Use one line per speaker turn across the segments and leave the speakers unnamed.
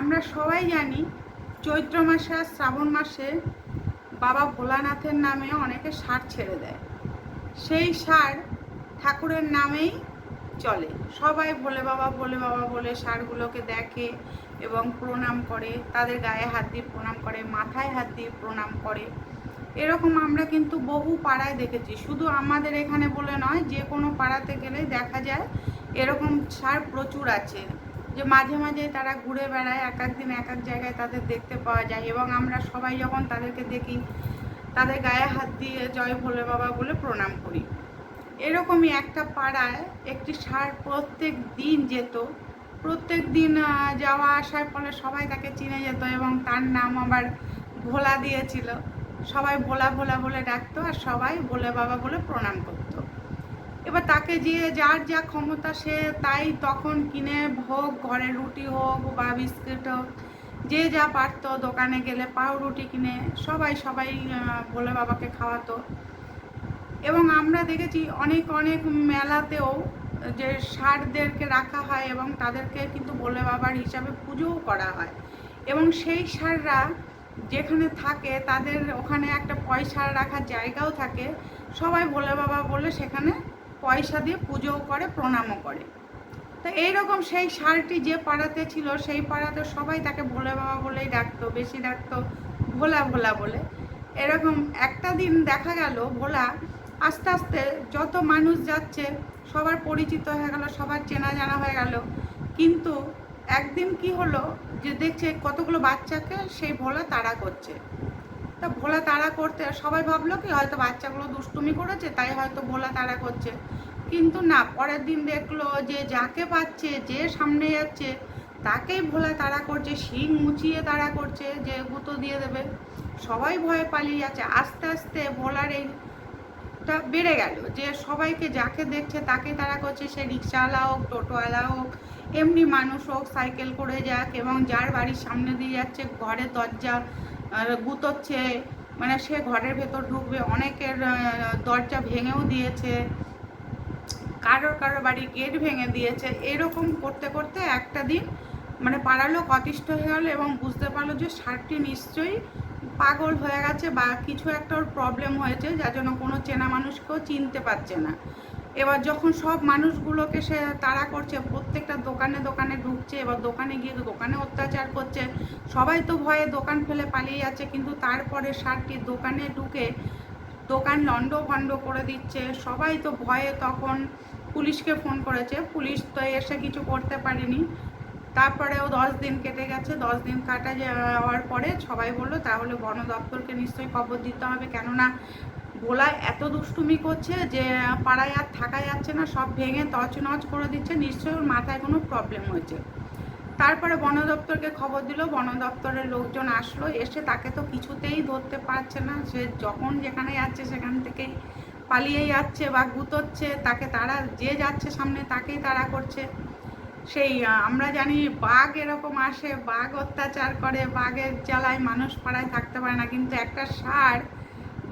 আমরা সবাই জানি চৈত্র মাসে আর শ্রাবণ মাসে বাবা ভোলানাথের নামে অনেকে সার ছেড়ে দেয়। সেই সার ঠাকুরের নামেই চলে। সবাই ভোলে বাবা ভোলে বাবা বলে সারগুলোকে দেখে এবং প্রণাম করে, তাদের গায়ে হাত দিয়ে প্রণাম করে, মাথায় হাত দিয়ে প্রণাম করে। এরকম আমরা কিন্তু বহু পাড়ায় দেখেছি। শুধু আমাদের এখানে বলে নয়, যে কোনো পাড়াতে গেলে দেখা যায় এরকম সার প্রচুর আছে। যে মাঝে মাঝে তারা ঘুরে বেড়ায়, এক এক দিন এক এক জায়গায় তাদের দেখতে পাওয়া যায় এবং আমরা সবাই যখন তাদেরকে দেখি, তাদের গায়ে হাত দিয়ে জয় ভোলে বাবা বলে প্রণাম করি। এরকমই একটা পাড়ায় একটি সার প্রত্যেক দিন যেত। প্রত্যেক দিন যাওয়া আসার ফলে সবাই তাকে চিনে যেত এবং তার নাম আবার ভোলা দিয়েছিল। সবাই ভোলা ভোলা বলে ডাকতো আর সবাই ভোলে বাবা বলে প্রণাম করতো। এবার তাকে যে যার যা ক্ষমতা সে তাই তখন কিনে হোক ঘরে রুটি হোক বা বিস্কিট হোক, যে যা পারতো দোকানে গেলে পাউরুটি কিনে সবাই সবাই ভোলে বাবাকে খাওয়াতো। এবং আমরা দেখেছি অনেক অনেক মেলাতেও যে ষাটদেরকে রাখা হয় এবং তাদেরকে কিন্তু ভোলে বাবার হিসাবে পুজোও করা হয়। এবং সেই সাররা যেখানে থাকে তাদের ওখানে একটা পয়সা রাখার জায়গাও থাকে। সবাই ভোলে বাবা বলে সেখানে পয়সা দিয়ে পুজোও করে, প্রণামও করে। তো এইরকম সেই সারটি যে পাড়াতে ছিল, সেই পাড়াতে সবাই তাকে ভোলে বাবা বলেই ডাকতো, বেশি ডাকতো, ভোলা ভোলা বলে। এরকম একটা দিন দেখা গেল, ভোলা আস্তে আস্তে যত মানুষ যাচ্ছে, সবার পরিচিত হয়ে গেল, সবার চেনা জানা হয়ে গেল। কিন্তু একদিন কি হলো, যে দেখছে কতগুলো বাচ্চাকে সেই ভোলা তাড়া করছে। তা ভোলা তাড়া করতে সবাই ভাবলো কি হয়তো বাচ্চাগুলো দুষ্টুমি করেছে, তাই হয়তো ভোলা তাড়া করছে। কিন্তু না, পরের দিন দেখল যে যাকে পাচ্ছে, যে সামনে যাচ্ছে, তাকেই ভোলা তাড়া করছে, শিং মুচিয়ে তাড়া করছে যে গুঁতো দিয়ে দেবে। সবাই ভয়ে পালিয়ে যাচ্ছে। আস্তে আস্তে ভোলার এইটা বেড়ে গেল যে সবাইকে যাকে দেখছে তাকে তারা করছে, সে রিক্সাওয়ালা হোক, টোটোওয়ালা হোক, এমনি মানুষ হোক, সাইকেল করে যাক, এবং যার বাড়ির সামনে দিয়ে যাচ্ছে ঘরের দরজা গুতোচ্ছে। মানে সে ঘরের ভেতর ঢুকবে, অনেকের দরজা ভেঙেও দিয়েছে। কারোর কারোর বাড়ি গেট ভেঙে দিয়েছে। এরকম করতে করতে একটা দিন মানে পাড়ার লোক অতিষ্ঠ হয়ে গেলো এবং বুঝতে পারল যে সারটি নিশ্চয়ই পাগল হয়ে গেছে বা কিছু একটা ওর প্রবলেম হয়েছে, যার জন্য কোনো চেনা মানুষকেও চিনতে পারছে না। এবার যখন সব মানুষগুলোকে সে তাড়া করছে, প্রত্যেকটা দোকানে দোকানে ঢুকছে, এবার দোকানে গিয়ে দোকানে অত্যাচার করছে। সবাই তো ভয়ে দোকান ফেলে পালিয়ে যাচ্ছে, কিন্তু তারপরে সারটি দোকানে ঢুকে দোকান লন্ড ভন্ড করে দিচ্ছে। সবাই তো ভয়ে তখন পুলিশকে ফোন করেছে। পুলিশ তো এসে কিছু করতে পারেনি। তারপরেও দশ দিন কেটে গেছে। দশ দিন কাটা যাওয়ার পরে সবাই বলল, তাহলে বন দপ্তরকে নিশ্চয়ই খবর দিতে হবে। কেননা ভোলায় এত দুষ্টুমি করছে যে, পাড়ায় আর থাকা যাচ্ছে না, সব ভেঙে তছনছ করে দিচ্ছে, নিশ্চয়ই ওর মাথায় কোনো প্রবলেম হয়েছে। তারপরে বন দপ্তরকে খবর দিল, বন দপ্তরের লোকজন আসলো, এসে তাকে তো কিছুতেই ধরতে পারছে না। সে যখন যেখানে যাচ্ছে সেখান থেকেই পালিয়ে যাচ্ছে বা গুতোচ্ছে, তাকে তারা যে যাচ্ছে সামনে তাকেই তারা করছে। সেই, আমরা জানি বাঘ এরকম আসে, বাঘ অত্যাচার করে, বাঘের জ্বালায় মানুষ পাড়ায় থাকতে পারে না, কিন্তু একটা সার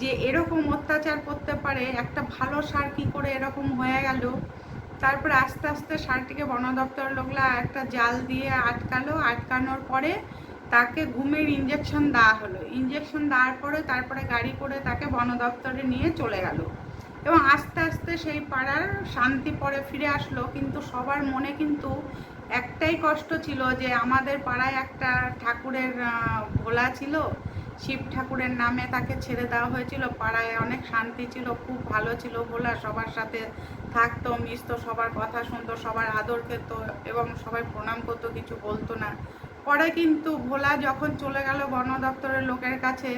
যে এরকম অত্যাচার করতে পারে, একটা ভালো সার কি করে এরকম হয়ে গেল? তারপরে আস্তে আস্তে সারটিকে বন দপ্তরের লোকরা একটা জাল দিয়ে আটকালো। আটকানোর পরে তাকে ঘুমের ইঞ্জেকশন দেওয়া হলো। ইঞ্জেকশন দেওয়ার পরে তারপরে গাড়ি করে তাকে বন দপ্তরে নিয়ে চলে গেল। এবং আস্তে আস্তে সেই পাড়ার শান্তি পরে ফিরে আসলো। কিন্তু সবার মনে কিন্তু একটাই কষ্ট ছিল যে আমাদের পাড়ায় একটা ঠাকুরের ভোলা ছিল। শিব ঠাকুরের নামে তাকে ছেড়ে দেওয়া হয়েছিল। পাড়ায় অনেক শান্তি ছিল, খুব ভালো ছিল। ভোলা সবার সাথে থাকতো, মিশতো, সবার কথা শুনতো, সবার আদর খেত এবং সবাই প্রণাম করতো, কিছু বলতো না। পরে কিন্তু ভোলা যখন চলে গেল বন দপ্তরের লোকের কাছে,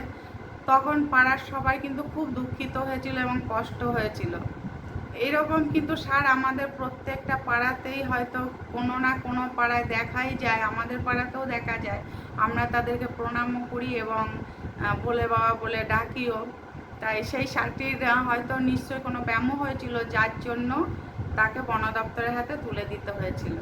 তখন পাড়ার সবাই কিন্তু খুব দুঃখিত হয়েছিল এবং কষ্ট হয়েছিল। এইরকম কিন্তু সার আমাদের প্রত্যেকটা পাড়াতেই হয়তো কোনো না কোনো পাড়ায় দেখাই যায়, আমাদের পাড়াতেও দেখা যায়। আমরা তাদেরকে প্রণামও করি এবং ভোলে বাবা বলে ডাকিও। তাই সেই সারটির হয়তো নিশ্চয়ই কোনো ব্যায়ামও হয়েছিল, যার জন্য তাকে বন দপ্তরের হাতে তুলে দিতে হয়েছিল।